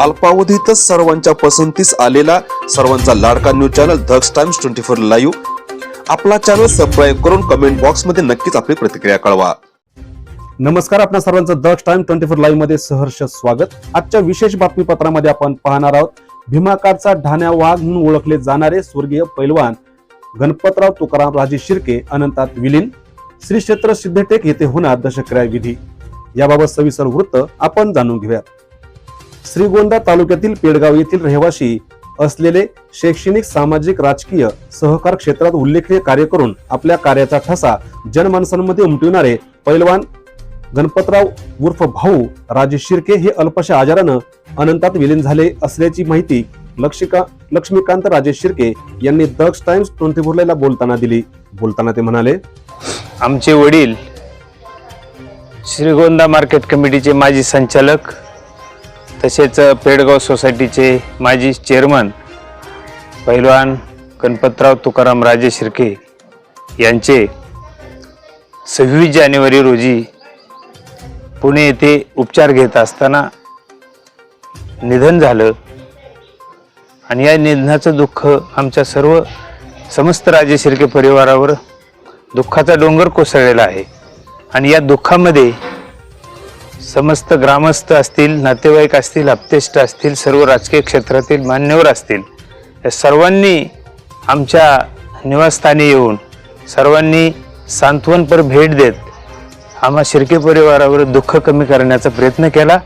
अल्पावधीतच सर्वांच्या पसंतीस आलेला सर्वांचा लाडका news channel धक्स times twenty four live. आपला चॅनल सबस्क्राईब करून कमेंट बॉक्समध्ये नक्कीच आपली प्रतिक्रिया कळवा. नमस्कार आपल्या सर्वांचं द टाइम ट्वेंटी फोर लाईव्हमध्ये सहर्ष स्वागत. आजच्या विशेष बातमीपत्रामध्ये आपण पाहणार आहोत भीमाकारचा ढाण्या वाघ म्हणून ओळखले जाणारे स्वर्गीय पैलवान गणपतराव तुकाराम राजे शिर्के अनंतात विलीन श्री क्षेत्र सिद्धटेक येथे होणार दशक्रिया विधी याबाबत सविस्तर वृत्त आपण जाणून घेऊयात. श्रीगोंदा तालुक्यातील पेडगाव येथील रहिवासी असलेले शैक्षणिक सामाजिक राजकीय सहकार क्षेत्रात उल्लेखनीय कार्य करून आपल्या कार्याचा ठसा जनमानसांमध्ये उमटविणारे पैलवान गणपतराव उर्फ भाऊ राजे शिर्के हे अल्पशा आजारानं अनंतात विलीन झाले असल्याची माहिती लक्षिका लक्ष्मीकांत राजे शिर्के यांनी दक्ष टाइम्स ट्वेंटी फोरला बोलताना दिली. बोलताना ते म्हणाले आमचे वडील श्रीगोंदा मार्केट कमिटीचे माजी संचालक तसेच पेडगाव सोसायटीचे माजी चेअरमन पैलवान गणपतराव तुकाराम राजे शिर्के यांचे सव्वीस जानेवारी रोजी पुणे येथे उपचार घेत असताना निधन झालं. आणि या निधनाचं दुःख आमच्या सर्व समस्त राजे शिर्के परिवारावर दुःखाचा डोंगर कोसळलेला आहे. आणि या दुःखामध्ये समस्त ग्रामस्थ असतील नातेवाईक असतील आप्तेष्ट असतील सर्व राजकीय क्षेत्रातील मान्यवर असतील या सर्वांनी आमच्या निवासस्थानी येऊन सर्वांनी सांत्वनपर भेट देत आम्हा शिर्के परिवारावर दुःख कमी करण्याचा प्रयत्न केला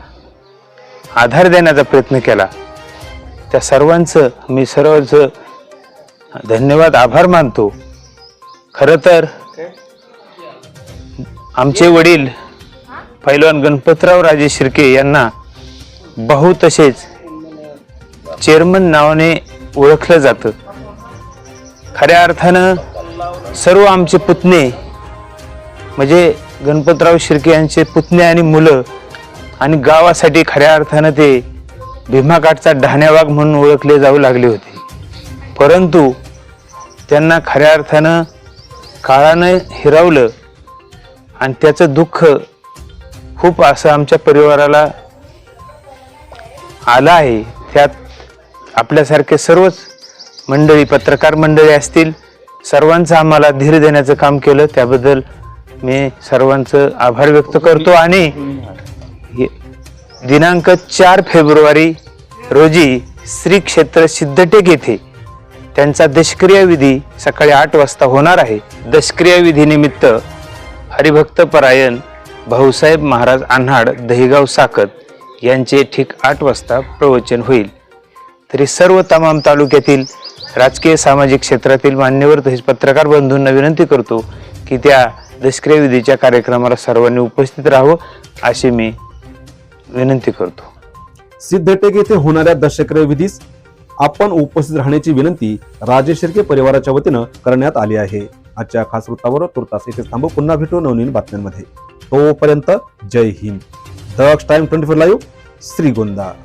आधार देण्याचा प्रयत्न केला. त्या सर्वांचं मी सर्वच धन्यवाद आभार मानतो. खरं तर आमचे वडील पैलवान गणपतराव राजे शिर्के यांना बहु तसेच चेअरमन नावाने ओळखलं जातं. खऱ्या अर्थानं सर्व आमचे पुतणे म्हणजे गणपतराव शिर्के यांचे पुतणे आणि मुलं आणि गावासाठी खऱ्या अर्थानं ते भीमाकाठचा ढाण्यावाघ म्हणून ओळखले जाऊ लागले होते. परंतु त्यांना खऱ्या अर्थानं काळानं हिरावलं आणि त्याचं दुःख खूप असं आमच्या परिवाराला आलं आहे. त्यात आपल्यासारखे सर्वच मंडळी पत्रकार मंडळी असतील. सर्वांचं आम्हाला धीर देण्याचं काम केलं. त्याबद्दल मी सर्वांचं आभार व्यक्त करतो आणि दिनांक चार फेब्रुवारी रोजी श्री क्षेत्र सिद्धटेक येथे त्यांचा दशक्रियाविधी सकाळी आठ वाजता होणार आहे. दशक्रियाविधीनिमित्त हरिभक्त परायण भाऊसाहेब महाराज आन्हाड दहिगाव साकत यांचे ठीक आठ वाजता प्रवचन होईल. तरी सर्व तमाम तालुक्यातील राजकीय सामाजिक क्षेत्रातील मान्यवर तसेच पत्रकार बंधूंना विनंती करतो की त्या दशक्रिया विधीच्या कार्यक्रमाला सर्वांनी उपस्थित राहावं अशी मी विनंती करतो. सिद्धटेक येथे होणाऱ्या दशक्रिया विधीस आपण उपस्थित राहण्याची विनंती राजे शिर्के परिवाराच्या वतीनं करण्यात आली आहे. आजच्या खास वृत्तावर तुर्तास इथे थांबू. पुन्हा भेटू नवनवीन बातम्यांमध्ये. तोपर्यंत Jai Hind. Daksh time twenty four live Shrigonda.